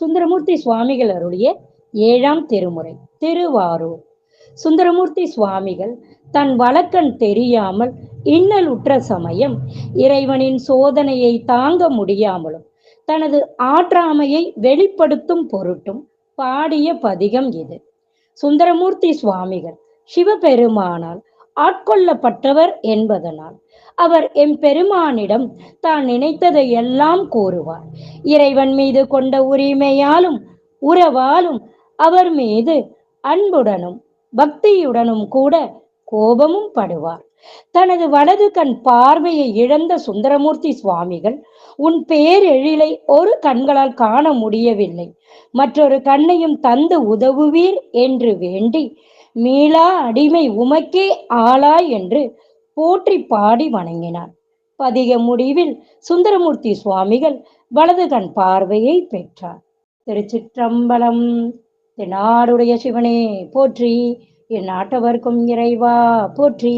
சுந்தரமூர்த்தி சுவாமிகள் அருளிய ஏழாம் திருமுறை திருவாரூர். சுந்தரமூர்த்தி சுவாமிகள் தன் வழக்கன் தெரியாமல் இன்னல் உற்ற சமயம் இறைவனின் சோதனையை தாங்க முடியாமலும் தனது ஆற்றாமையை வெளிப்படுத்தும் பொருட்டும் பாடிய பதிகம் இது. சுந்தரமூர்த்தி சுவாமிகள் சிவபெருமானால் ஆட்கொள்ளப்பட்டவர் என்பதனால் அவர் எம்பெருமானிடம் தான் நினைத்ததை எல்லாம் கூறுவார். இறைவன் மீது கொண்ட உரிமையாலும் உறவாலும் அவர் மீது அன்புடனும் பக்தியுடனும் கூட கோபமும் படுவார். தனது வலது கண் பார்வையை இழந்த சுந்தரமூர்த்தி சுவாமிகள் உன் பேரெழிலை ஒரு கண்களால் காண முடியவில்லை. மற்றொரு கண்ணையும் தந்து உதவுவீர் என்று வேண்டி மீளா அடிமை உமக்கே ஆளாய் என்று போற்றி பாடி வணங்கினார். பதிக முடிவில் சுந்தரமூர்த்தி சுவாமிகள் வலது கண் பார்வையை பெற்றார். திருச்சிற்றம்பலம் தென்னாடுடைய சிவனே போற்றி. என் நாட்டவர்க்கும் இறைவா போற்றி.